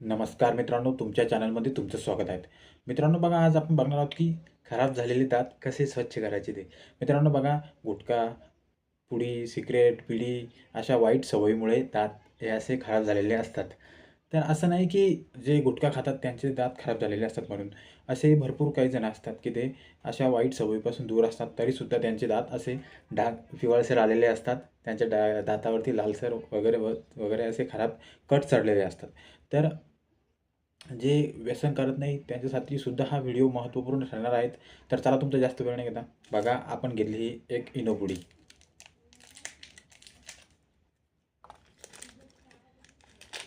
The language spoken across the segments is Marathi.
नमस्कार मित्रांनो तुमच्या चॅनलमध्ये तुमचं स्वागत आहे. मित्रांनो बघा आज आपण बघणार आहोत की खराब झालेले दात कसे स्वच्छ करायचे ते. मित्रांनो बघा गुटखा पुडी सिगरेट पिढी अशा वाईट सवयीमुळे दात हे असे खराब झालेले असतात. तर असं नाही की जे गुटखा खातात त्यांचे दात खराब झालेले असतात म्हणून. असे भरपूर काही जण असतात की ते अशा वाईट सवयीपासून दूर असतात तरीसुद्धा त्यांचे दात असे डाग पिवळसर आलेले असतात. त्यांच्या डा दातावरती लालसर वगैरे व वगैरे असे खराब कट चढलेले असतात. तर जे व्यसन करत नाही त्यांच्यासाठी सुद्धा हा व्हिडिओ महत्त्वपूर्ण ठरणार आहेत. तर चला तुमचा जास्त वेळ नाही घेता बघा आपण घेतली ही एक इनोपुडी.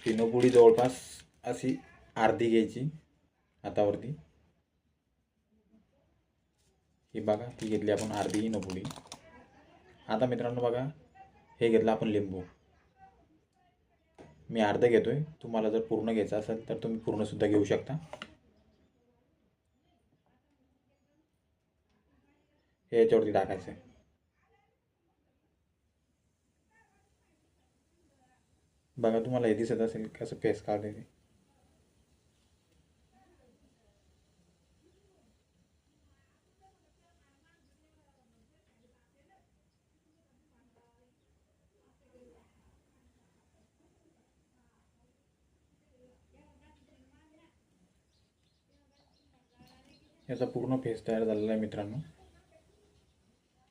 इनोपुडी जवळपास अशी अर्धी घ्यायची हातावरती ही बघा ती घेतली आपण अर्धी इनोपुडी. आता मित्रांनो बघा हे घेतलं आपण लिंबू. मी अर्धं आहे तुम्हाला जर पूर्ण घ्यायचं असेल तर तुम्ही पूर्णसुद्धा घेऊ शकता. हे याच्यावरती टाकायचं आहे बघा तुम्हाला हे दिसत असेल कसं पेस्ट काढते याचा पूर्ण फेस तयार झालेला आहे मित्रांनो.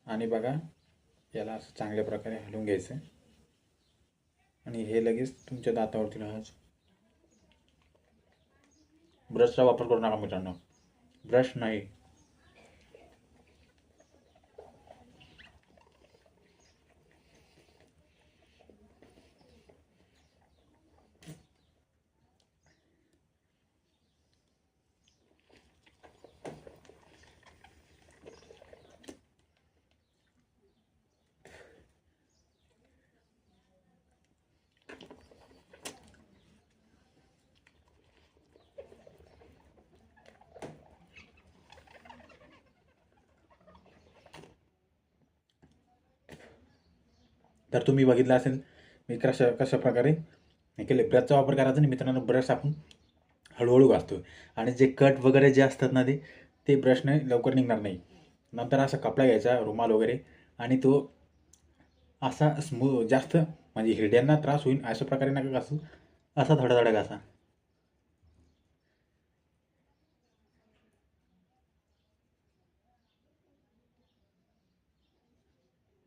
आणि बघा याला असं चांगल्या प्रकारे हलवून घ्यायचं आहे. आणि हे लगेच तुमच्या दातावरती राहायचं. ब्रशचा वापर करू नका मित्रांनो. ब्रश नाही. तर तुम्ही बघितलं असेल मी कशा कशा प्रकारे हे केले. ब्रशचा वापर करायचा आणि मित्रांनो ब्रश आपण हळूहळू घासतो आणि जे कट वगैरे जे असतात ना ते ते ब्रशने लवकर निघणार नाही. नंतर असा कपडा घ्यायचा रुमाल वगैरे. आणि तो असा स्मू जास्त म्हणजे हिरड्यांना त्रास होईल अशा प्रकारे नका घासू. असा थोडा थोडा घासा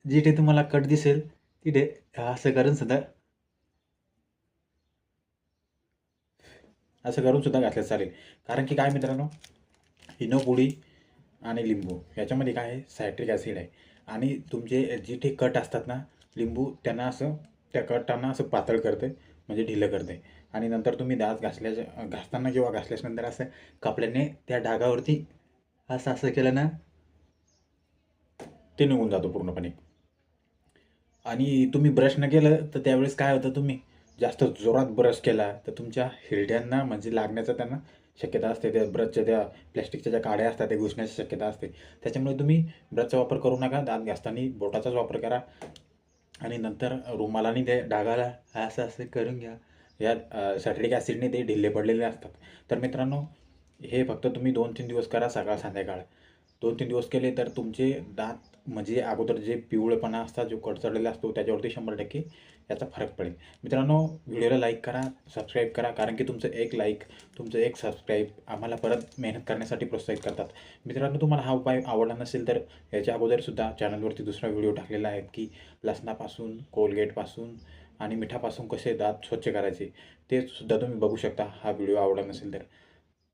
जिथे तुम्हाला कट दिसेल तिथे असं करून सुद्धा. असं करून सुद्धा घातलं चालेल. कारण की काय मित्रांनो हिनोपुडी आणि लिंबू याच्यामध्ये काय आहे? सायट्रिक ॲसिड आहे. आणि तुमचे जिथे कट असतात ना लिंबू त्यांना असं त्या कटांना असं पातळ करते म्हणजे ढिलं करते. आणि नंतर तुम्ही दात घासल्याच्या घासताना किंवा घासल्याच्यानंतर असं कपड्याने त्या डागावरती असं असं केलं ना ते निघून जातो पूर्णपणे. आणि तुम्ही ब्रश न केलं तर त्यावेळेस काय होतं तुम्ही? जास्त जोरात ब्रश केला तर तुमच्या हिरड्यांना म्हणजे लागण्याचा त्यांना शक्यता असते. त्या ब्रशच्या त्या प्लॅस्टिकच्या ज्या काड्या असतात त्या घुसण्याची शक्यता असते. त्याच्यामुळे तुम्ही ब्रशचा वापर करू नका. दात घासताना बोटाचाच वापर करा. आणि नंतर रुमालाने ते डागाला असं असं करून घ्या. या सॅटरिक ॲसिडने ते ढिल्ले पडलेले असतात. तर मित्रांनो हे फक्त तुम्ही दोन तीन दिवस करा सकाळ संध्याकाळ दोन तीन दिवस केले तर तुमचे दात म्हणजे अगोदर जे पिवळेपणा असतात जो कडचडलेला चढलेला असतो त्याच्यावरती शंभर टक्के याचा फरक पडेल. मित्रांनो व्हिडिओला लाईक करा सबस्क्राईब करा कारण की तुमचं एक लाईक तुमचं एक सबस्क्राईब आम्हाला परत मेहनत करण्यासाठी प्रोत्साहित करतात. मित्रांनो तुम्हाला हा उपाय आवडला नसेल तर याच्या अगोदरसुद्धा चॅनलवरती दुसरा व्हिडिओ टाकलेला आहे की लसणापासून कोलगेटपासून आणि मिठापासून कसे दात स्वच्छ करायचे ते सुद्धा तुम्ही बघू शकता. हा व्हिडिओ आवडला नसेल तर.